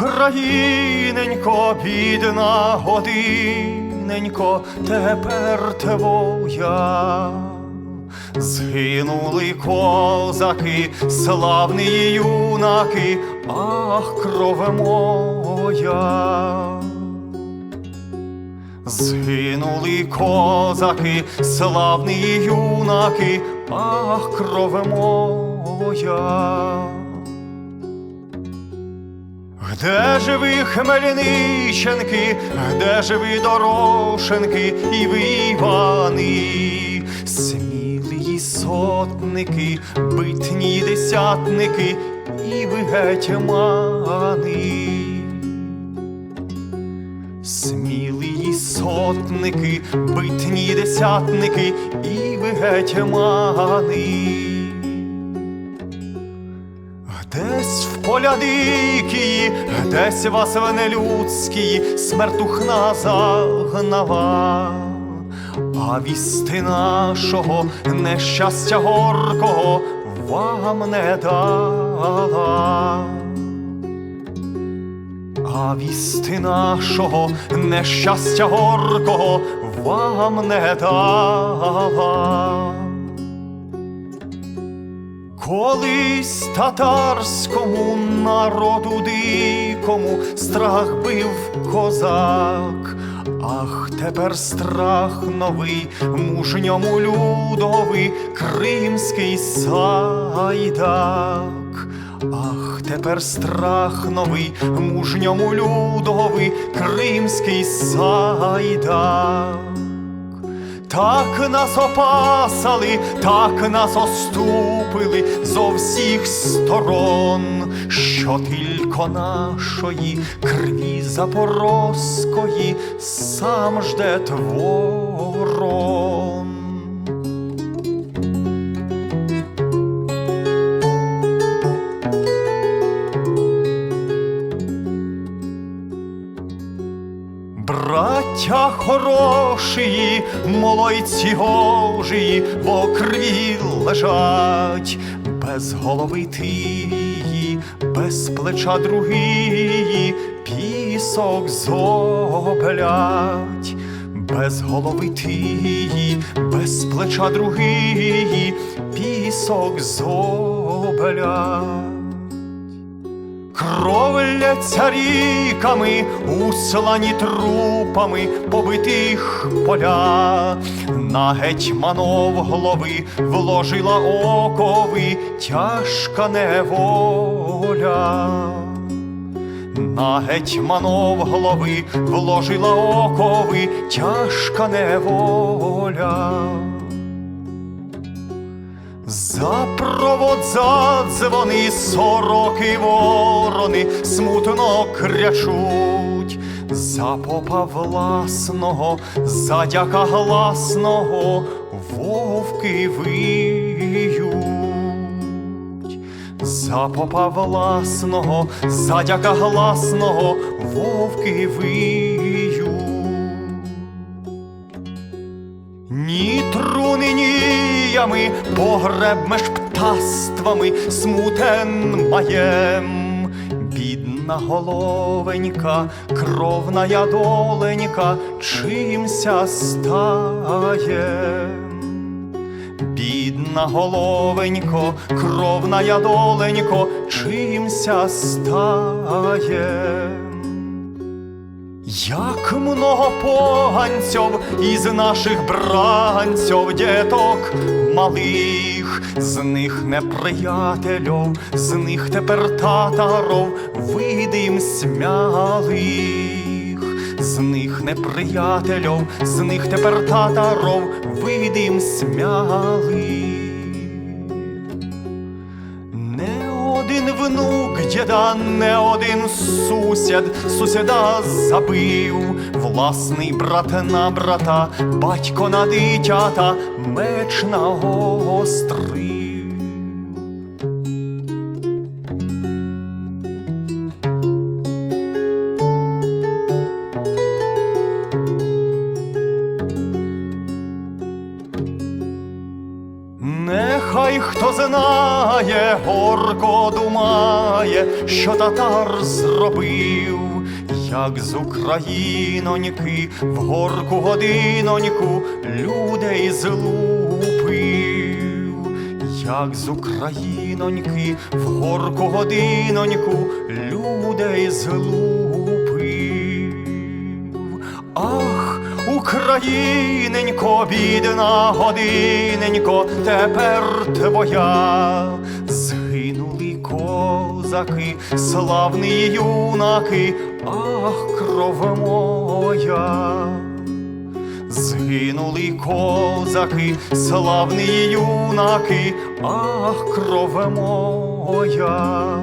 Годиненько, бідна, годиненько, тепер твоя. Згинули козаки, славні юнаки, ах, кров моя. Згинули козаки, славні юнаки, ах, кров моя. Де ж ви хмельниченки, де ж ви дорошенки і ви Івани, смілі сотники, битні десятники, і ви гетьмани. Смілі сотники, битні десятники, і ви гетьмани. Десь в поля дикі, десь вас в нелюдській смертухна загнала, а вісти нашого нещастя горкого вам не дала. А вісти нашого нещастя горкого вам не дала. Колись татарському народу дикому страх бив козак, ах, тепер страх новий, мужньому людовий, кримський сайдак. Ах, тепер страх новий, мужньому людовий, кримський сайдак. Так нас опасали, так нас оступили зо всіх сторон, що тільки нашої крві запорозької сам жде ворон. Браття хороші, молодці гожі, в окрі лежать, без голови тії, без плеча другії, пісок зоблять, без голови тії, без плеча другії, пісок зоблять. Кровляться ріками, услані трупами побитих поля, на гетьманов голови вложила окови тяжка неволя. На гетьманов голови вложила окови тяжка неволя. За провод задзвони сороки ворони смутно крячуть, за попа власного, за дяка гласного вовки виють. За попа власного, за дяка гласного вовки виють. Ні труни, ні ями, погреб птаствами смутен маєм. Бідна головенька, кровна доленька, чимся стає. Бідна головенько, кровна доленько, чимся стає. Як много поганців із наших бранців, діток. Малих, з них неприятелів, з них тепер татаров, видим смялих, з них неприятелів, з них тепер татаров, видим смялих. Внук діда, не один сусід, сусіда забив, власний брат на брата, батько на дитята, меч нагострив. Нехай хто знає, горко думає, що татар зробив, як з Україноньки в горку годиноньку людей злупив, як з Україноньки в горку годиноньку людей злупив. Україненько, бідна годиненько, тепер твоя. Згинули козаки, славні юнаки, ах, кров моя. Згинули козаки, славні юнаки, ах, кров моя.